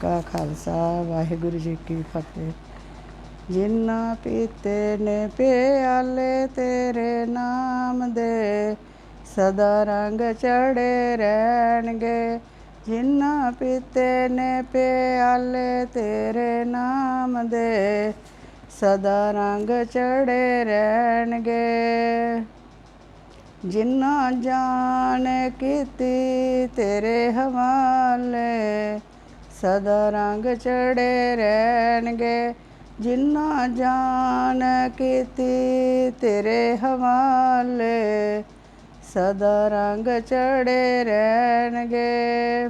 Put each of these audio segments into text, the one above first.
ਕਾ ਖਾਲਸਾ, ਵਾਹਿਗੁਰੂ ਜੀ ਕੀ ਫਤਿਹ। ਜਿਨ੍ਹਾਂ ਪੀਤੇ ਨੇ ਪਿਆਲੇ ਤੇਰੇ ਨਾਮ ਦੇ, ਸਦਾ ਰੰਗ ਚੜੇ ਰਹਿਣਗੇ। ਜਿਨ੍ਹਾਂ ਪੀਤੇ ਨੇ ਪਿਆਲੇ ਤੇਰੇ ਨਾਮ ਦੇ, ਸਦਾ ਰੰਗ ਚੜੇ ਰਹਿਣਗੇ। ਜਿਨ੍ਹਾਂ ਜਾਣ ਕੀਤੀ ਤੇਰੇ ਹਵਾ ਸਦਾ ਰੰਗ ਚੜੇ ਰਹਿਣਗੇ ਜਿੰਨਾ ਜਾਨ ਕੀਤੀ ਤੇਰੇ ਹਵਾਲੇ, ਸਦਾ ਰੰਗ ਚੜੇ ਰਹਿਣਗੇ।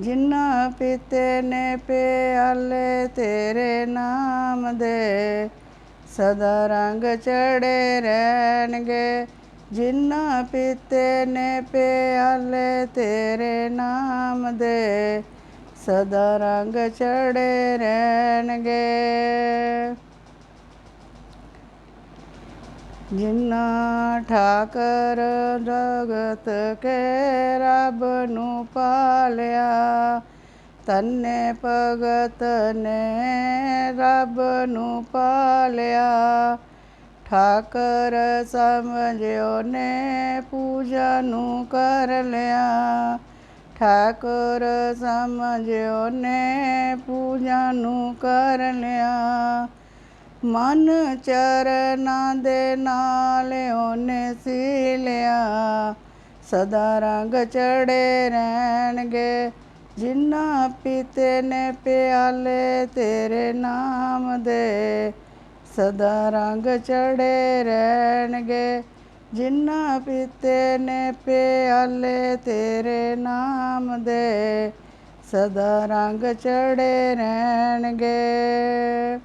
ਜਿਨ੍ਹਾਂ ਪੀਤੇ ਨੇ ਪਿਆਲੇ ਤੇਰੇ ਨਾਮ ਦੇ, ਸਦਾ ਰੰਗ ਚੜੇ ਰਹਿਣਗੇ। ਜਿਨ੍ਹਾਂ ਪੀਤੇ ਨੇ ਪਿਆਲੇ ਤੇਰੇ ਨਾਮ ਦੇ ਸਦਾ ਰੰਗ ਚੜੇ ਰਹਿਣਗੇ। ਜਿੰਨਾ ਠਾਕਰ ਜਗਤ ਕੇ ਰੱਬ ਨੂੰ ਪਾਲਿਆ, ਤੰਨੇ ਭਗਤ ਨੇ ਰੱਬ ਨੂੰ ਪਾਲਿਆ। ਠਾਕਰ ਸਮਝਿਓ ਨੇ ਪੂਜਾ ਨੂੰ ਕਰ ਲਿਆ। ਠਾਕੁਰ ਸਮਝਿਓ ਨੇ ਪੂਜਾ ਨੂੰ ਕਰ ਲਿਆ ਮਨ ਚਰਨਾਂ ਦੇ ਨਾਲ ਉਹਨੇ ਸੀ ਲਿਆ। ਸਦਾ ਰੰਗ ਚੜੇ ਰਹਿਣਗੇ। ਜਿਨ੍ਹਾਂ ਪੀਤੇ ਨੇ ਪਿਆਲੇ ਤੇਰੇ ਨਾਮ ਦੇ, ਸਦਾ ਰੰਗ ਚੜੇ ਰਹਿਣਗੇ। ਜਿਨ੍ਹਾਂ ਪੀਤੇ ਨੇ ਪਿਆਲੇ ਤੇਰੇ ਨਾਮ ਦੇ, ਸਦਾ ਰੰਗ ਚੜੇ ਰਹਿਣਗੇ।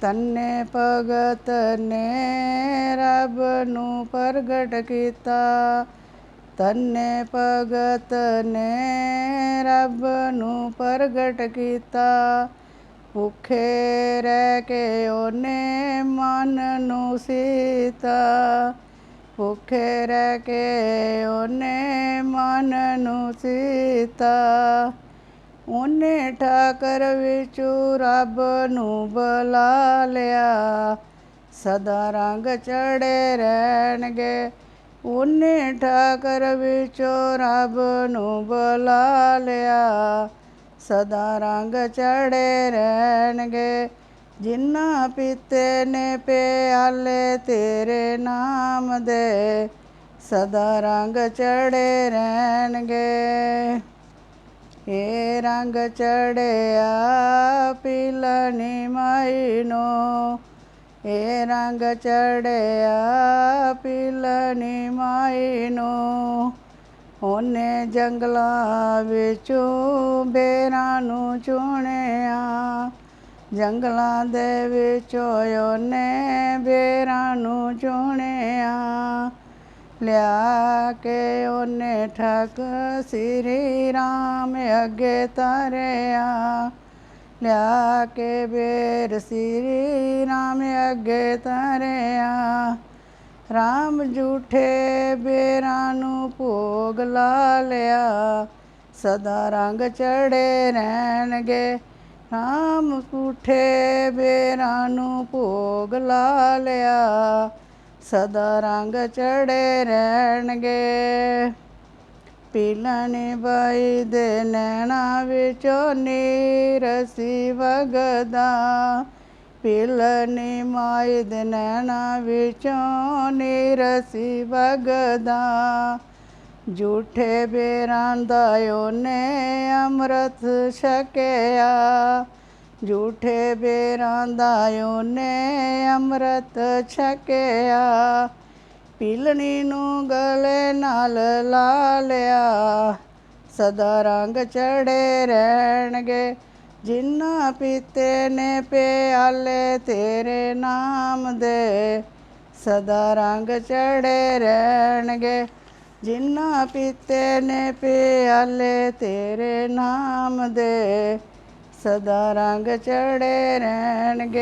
ਤੰਨੇ ਭਗਤ ਨੇ ਰੱਬ ਨੂੰ ਪ੍ਰਗਟ ਕੀਤਾ। ਤੰਨੇ ਭਗਤ ਨੇ ਰੱਬ ਨੂੰ ਪ੍ਰਗਟ ਕੀਤਾ। ਭੁੱਖੇ ਰਹਿ ਕੇ ਉਹਨੇ ਮਨ ਨੂੰ ਸੀਤਾ। ਭੁੱਖੇ ਰਹਿ ਕੇ ਉਹਨੇ ਮਨ ਨੂੰ ਸੀਤਾ। ਉਹਨੇ ਠਾਕਰ ਵਿੱਚੋਂ ਰੱਬ ਨੂੰ ਬੁਲਾ ਲਿਆ। ਸਦਾ ਰੰਗ ਚੜੇ ਰਹਿਣਗੇ। ਉਹਨੇ ਠਾਕਰ ਵਿੱਚੋਂ ਰੱਬ ਨੂੰ ਬੁਲਾ ਲਿਆ। ਸਦਾ ਰੰਗ ਚੜੇ ਰਹਿਣਗੇ। ਜਿਨ੍ਹਾਂ ਪੀਤੇ ਨੇ ਪਿਆਲੇ ਤੇਰੇ ਨਾਮ ਦੇ, ਸਦਾ ਰੰਗ ਚੜੇ ਰਹਿਣਗੇ। ਇਹ ਰੰਗ ਚੜਿਆ ਪਿਲਨੀ ਮਾਈ ਨੂੰ ਇਹ ਰੰਗ ਚੜਿਆ ਪਿਲਨੀ ਮਾਈ ਨੂੰ ਉਹਨੇ ਜੰਗਲਾਂ ਵਿੱਚੋਂ ਬੇਰਾਂ ਨੂੰ ਚੁਣਿਆ। ਜੰਗਲਾਂ ਦੇ ਵਿੱਚੋਂ ਉਹਨੇ ਬੇਰਾਂ ਨੂੰ ਚੁਣਿਆ। ਲਿਆ ਕੇ ਉਹਨੇ ਠਕ ਸ੍ਰੀ ਰਾਮ ਅੱਗੇ ਤਾਰਿਆ ਲਿਆ ਕੇ ਬੇਰ ਸ੍ਰੀ ਰਾਮ ਅੱਗੇ ਤਰਿਆ ਰਾਮ ਝੂਠੇ ਬੇਰਾਂ ਨੂੰ ਭੋਗ ਲਾ ਲਿਆ। ਸਦਾ ਰੰਗ ਚੜੇ ਰਹਿਣਗੇ। ਰਾਮ ਝੂਠੇ ਬੇਰਾਂ ਨੂੰ ਭੋਗ ਲਾ ਲਿਆ। ਸਦਾ ਰੰਗ ਚੜੇ ਰਹਿਣਗੇ। ਪੀਲਣੀ ਬਾਈ ਦੇ ਨੈਣਾ ਵਿੱਚੋਂ ਨੀਰ ਸੀ ਵਗਦਾ। ਪੀਲਣੀ ਮਾਈ ਦੇ ਨੈਣਾ ਵਿੱਚੋਂ ਨੀਰ ਸੀ ਵਗਦਾ। ਝੂਠੇ ਬੇਰਾਂ ਦਾ ਉਹਨੇ ਅੰਮ੍ਰਿਤ ਛਕਿਆ। ਝੂਠੇ ਬੇਰਾਂ ਦਾ ਉਹਨੇ ਅੰਮ੍ਰਿਤ ਛਕਿਆ। ਪੀਲਣੀ ਨੂੰ ਗਲੇ ਨਾਲ ਲਾ ਲਿਆ। ਸਦਾ ਰੰਗ ਚੜੇ ਰਹਿਣਗੇ। ਜਿੰਨਾ ਪੀਤੇ ਨੇ ਪਿਆਲੇ, ਤੇਰੇ ਨਾਮ ਦੇ ਸਦਾ ਰੰਗ ਚੜੇ ਰਹਿਣਗੇ। ਜਿਨ੍ਹਾਂ ਪੀਤੇ ਨੇ ਪਿਆਲੇ ਤੇਰੇ ਨਾਮ ਦੇ ਸਦਾ ਰੰਗ ਚੜੇ ਰਹਿਣਗੇ।